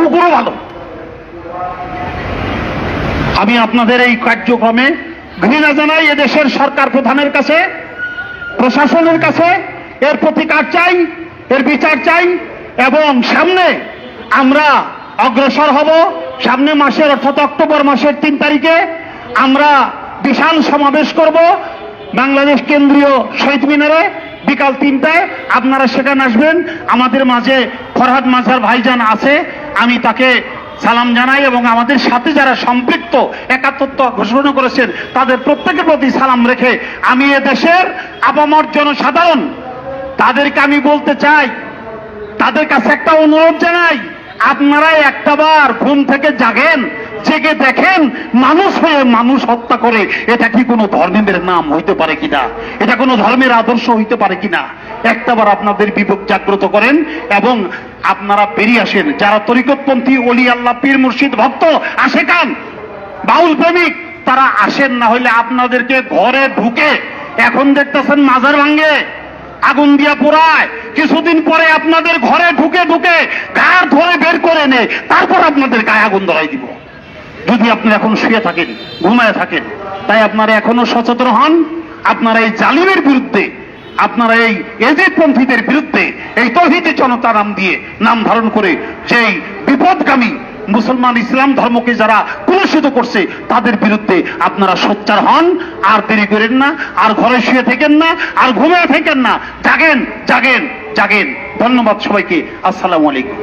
কুকুরও ভালো আমি আপনাদের এই কার্যক্রমে ঘৃণা জানাই এদেশের সরকার প্রধানের কাছে, প্রশাসনের কাছে, এর প্রতিকার চাই, এর বিচার চাই, এবং সামনে আমরা অগ্রসর হব। সামনে মাসের অর্থাৎ অক্টোবর মাসের তিন তারিখে আমরা বিশাল সমাবেশ করব বাংলাদেশ কেন্দ্রীয় শহীদ মিনারে বিকাল তিনটায়। আপনারা সেখানে আসবেন। আমাদের মাঝে ফরহাদ মাঝার ভাইজান আছে। আমি তাকে সালাম জানাই এবং আমাদের সাথে যারা সম্পৃক্ত একাত্মত্ব ঘোষণা করেছেন, তাদের প্রত্যেকের প্রতি সালাম রেখে আমি এ দেশের আপামর জনসাধারণ, তাদেরকে আমি বলতে চাই, তাদের কাছে একটা অনুরোধ জানাই আপনারা একটাবার ঘুম থেকে জাগেন। জেগে দেখেন, মানুষ হয়ে মানুষ হত্যা করে, এটা কি কোনো ধর্মের নাম হইতে পারে কিনা? এটা কোনো ধর্মের আদর্শ হইতে পারে কিনা? একটাবার আপনাদের বিবেক জাগ্রত করেন এবং আপনারা বেরিয়ে আসেন। যারা তরিকতপন্থী অলি আল্লাহ, পীর মুর্শিদ, ভক্ত আসে কান বাউল প্রেমিক, তারা আসেন না হইলে আপনাদেরকে ঘরে ঢুকে এখন দেখতেছেন মাজার ভাঙ্গে আগুন দিয়া পোড়ায়। কিছুদিন পরে আপনাদের ঘরে ঢুকে ঢুকে গার ধরে বের করে নেয়, তারপর আপনাদের গায়ে আগুন ধরাই দিব। যদি আপনি এখন শুয়ে থাকেন, ঘুমায় থাকেন, তাই আপনারা এখনও সচেতন হন, আপনারা এই জালিমের বিরুদ্ধে, আপনারা এই এজেদপন্থীদের বিরুদ্ধে, এই তহিদি জনতা নাম দিয়ে নাম ধারণ করে যেই বিপদগামী মুসলমান ইসলাম ধর্মকে যারা কুলুষিত করছে, তাদের বিরুদ্ধে আপনারা সোচ্চার হন, আর দেরি করেন না, আর ঘরে শুয়ে থাকেন না, আর ঘুমিয়ে থাকেন না। জাগেন জাগেন জাগেন। ধন্যবাদ সবাইকে। আসসালামু আলাইকুম।